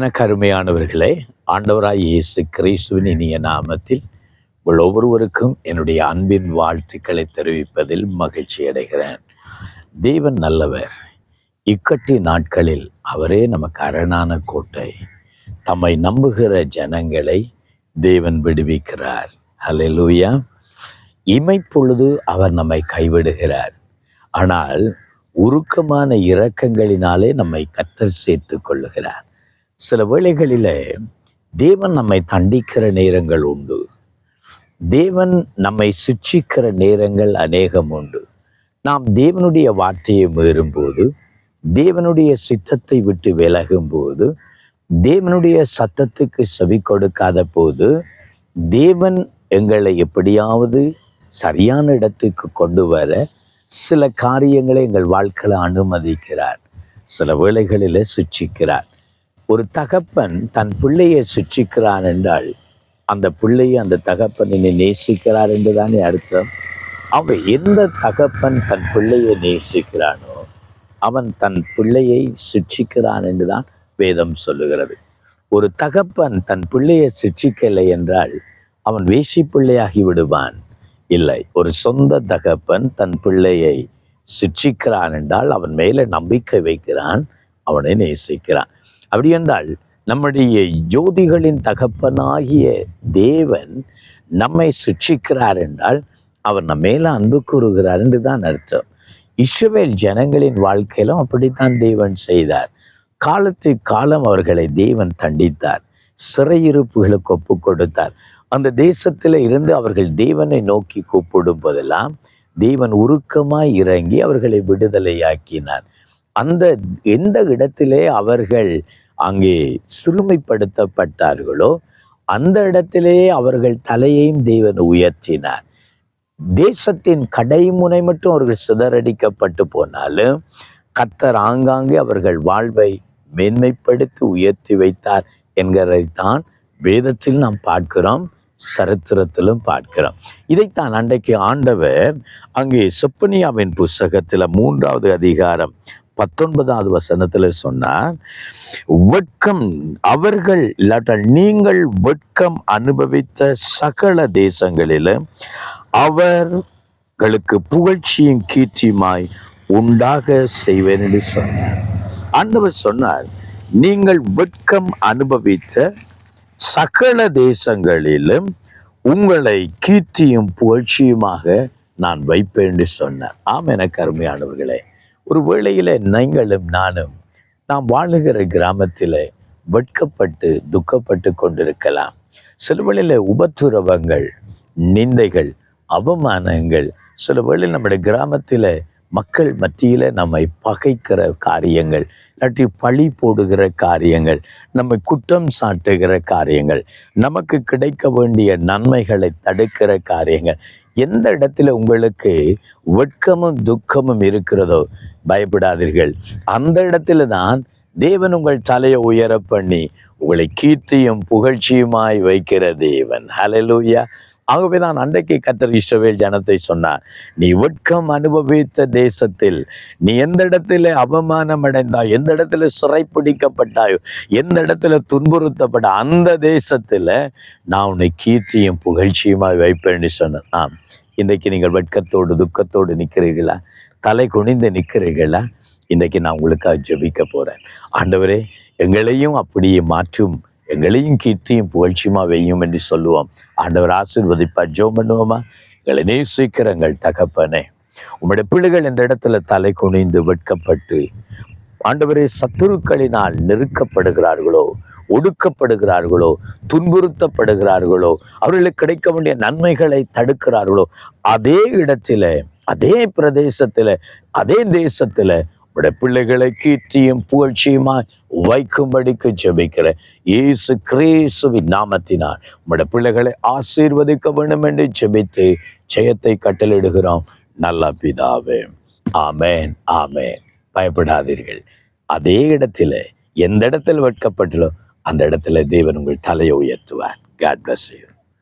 எனக்கு அருமையானவர்களே ஆண்டவராய் இயேசு கிறிஸ்துவின் இனிய நாமத்தில் உங்கள் ஒவ்வொருவருக்கும் என்னுடைய அன்பின் வாழ்த்துக்களை தெரிவிப்பதில் மகிழ்ச்சி அடைகிறேன். தேவன் நல்லவர். இக்கட்டி நாட்களில் அவரே நமக்கு அரணான கோட்டை. தம்மை நம்புகிற ஜனங்களை தேவன் விடுவிக்கிறார். ஹalleluya. இமைப்பொழுது அவர் நம்மை கைவிடுகிறார். ஆனால் உருக்கமான இரக்கங்களினாலே நம்மை கத்தர் சேர்த்து கொள்ளுகிறார். சில வேளைகளில் தேவன் நம்மை தண்டிக்கிற நேரங்கள் உண்டு. தேவன் நம்மை சிட்சிக்கிற நேரங்கள் அநேகம் உண்டு. நாம் தேவனுடைய வார்த்தையை மீறும்போது தேவனுடைய சித்தத்தை விட்டு விலகும் போது தேவனுடைய சத்தத்துக்கு செவி கொடுக்காத போது தேவன் எங்களை எப்படியாவது சரியான இடத்துக்கு கொண்டு வர சில காரியங்களை எங்கள் வாழ்க்கையில் அனுமதிக்கிறார். சில வேளைகளில் சுச்சிக்கிறார் ஒரு தகப்பன் தன் பிள்ளையை சிட்சிக்கிறான் என்றால் அந்த பிள்ளையை அந்த தகப்பனை நேசிக்கிறார் என்றுதானே அர்த்தம்? அவன் எந்த தகப்பன் தன் பிள்ளையை நேசிக்கிறானோ அவன் தன் பிள்ளையை சிட்சிக்கிறான் என்றுதான் வேதம் சொல்லுகிறது. ஒரு தகப்பன் தன் பிள்ளையை சிற்றிக்கலை என்றால் அவன் வேசி பிள்ளையாகி விடுவான். இல்லை ஒரு சொந்த தகப்பன் தன் பிள்ளையை சிற்றிக்கிறான் என்றால் அவன் மேலே நம்பிக்கை வைக்கிறான் அவனை நேசிக்கிறான். அப்படி என்றால் நம்முடைய ஜோதிகளின் தகப்பனாகிய தேவன் நம்மை சிக்ஷிக்கிறார் என்றால் அவர் நம்ம மேல அன்பு கூறுகிறார் என்று தான் அர்த்தம். இஸ்ரவேல் ஜனங்களின் வாழ்க்கையிலும் அப்படித்தான் தேவன் செய்தார். காலத்து காலம் அவர்களை தேவன் தண்டித்தார். சிறையிருப்புகளுக்கு ஒப்பு கொடுத்தார். அந்த தேசத்தில் இருந்து அவர்கள் தேவனை நோக்கி கூப்பிடும் போதெல்லாம் தேவன் உருக்கமாய் இறங்கி அவர்களை விடுதலையாக்கினார். அந்த எந்த இடத்திலே அவர்கள் அங்கே சிறுமைப்படுத்தப்பட்டார்களோ அந்த இடத்திலே அவர்கள் தலையையும் தேவன் உயர்த்தினார். தேசத்தின் கடைமுனை மட்டும் அவர்கள் சிதறடிக்கப்பட்டு போனாலும் கத்தர் ஆங்காங்கே அவர்கள் வாழ்வை மேன்மைப்படுத்தி உயர்த்தி வைத்தார் என்கிறதைத்தான் வேதத்தில் நாம் பார்க்கிறோம் சரித்திரத்திலும் பார்க்கிறோம். இதைத்தான் அன்றைக்கு ஆண்டவர் அங்கே செப்பனியாவின் புஸ்தகத்தில் மூன்றாவது அதிகாரம் பத்தொன்பதாவது வசனத்துல சொன்னார் வெட்கம் அவர்கள் இல்லாட்டால் நீங்கள் வெட்கம் அனுபவித்த சகல தேசங்களிலும் அவர்களுக்கு புகழ்ச்சியும் கீர்த்தியுமாய் உண்டாக செய்வேன் என்று சொன்னார். ஆண்டவர் சொன்னார் நீங்கள் வெட்கம் அனுபவித்த சகல தேசங்களிலும் உங்களை கீர்த்தியும் புகழ்ச்சியுமாக நான் வைப்பேன் என்று சொன்னார். ஆம் எனக்கு அருமையானவர்களே ஒரு வேளையில நீங்களும் நானும் நாம் வாழுகிற கிராமத்தில் வெட்கப்பட்டு துக்கப்பட்டு கொண்டிருக்கலாம். சில வேளையில் உபத்துறவங்கள் நிந்தைகள் அவமானங்கள் சில வேளையில் நம்முடைய கிராமத்தில் மக்கள் மத்தியில் நம்மை பகைக்கிற காரியங்கள் இல்லாட்டி பழி போடுகிற காரியங்கள் நம்மை குற்றம் சாட்டுகிற காரியங்கள் நமக்கு கிடைக்க வேண்டிய நன்மைகளை தடுக்கிற காரியங்கள் எந்த இடத்துல உங்களுக்கு வெட்கமும் துக்கமும் இருக்கிறதோ பயப்படாதீர்கள். அந்த இடத்துல தான் தேவன் உங்கள் தலையை உயர பண்ணி உங்களை கீர்த்தியும் புகழ்ச்சியுமாய் வைக்கிற தேவன். ஹலலூயா ஆகவே நான் அன்றைக்கு கத்தர் இஸ்ரவேல் ஜனத்தை சொன்னார் நீ வெட்கம் அனுபவித்த தேசத்தில் நீ எந்த இடத்துல அவமானம் அடைந்தாய் எந்த இடத்துல சிறைப்பிடிக்கப்பட்டாயோ எந்த இடத்துல துன்புறுத்தப்பட்ட அந்த தேசத்துல நான் உன்னை கீர்த்தியும் புகழ்ச்சியுமாய் வைப்பேன்னு சொன்னேன் ஆம். இன்றைக்கு நீங்கள் வெட்கத்தோடு துக்கத்தோடு நிற்கிறீர்களா? தலை குனிந்து நிற்கிறீர்களா? இன்றைக்கு நான் உங்களுக்காக ஜெபிக்க போறேன். ஆண்டவரே எங்களையும் அப்படியே மாற்றும். எங்களையும் கீர்த்தியும் புகழ்ச்சியுமா வெய்யும் என்று சொல்லுவோம். ஆண்டவர் ஆசிர்வதிப்பா ஜோ பண்ணுவோமா? எங்களை நேசிக்கிற எங்கள் தகப்பனே. உம்முடைய பிள்ளைகள் இந்த இடத்துல தலை குனிந்து வெட்கப்பட்டு ஆண்டவரே சத்துருக்களினால் நெருக்கப்படுகிறார்களோ ஒடுக்கப்படுகிறார்களோ துன்புறுத்தப்படுகிறார்களோ அவர்களுக்கு கிடைக்க வேண்டிய நன்மைகளை தடுக்கிறார்களோ அதே இடத்துல அதே பிரதேசத்தில் அதே தேசத்தில் உடைய பிள்ளைகளை கீர்த்தியும் புகழ்ச்சியுமாய் வைக்கும்படிக்கு ஜெபிக்கிற இயேசு கிரேசுவின் நாமத்தினால் உடைய பிள்ளைகளை ஆசீர்வதிக்க வேண்டும் என்று ஜெபித்து ஜெயத்தை கட்டளிடுகிறோம் நல்ல பிதாவே ஆமேன் ஆமேன். பயப்படாதீர்கள். அதே இடத்துல எந்த இடத்துல வெட்கப்பட்டலோ அந்த இடத்துல தேவன் உங்கள் தலையை உயர்த்துவார். God bless you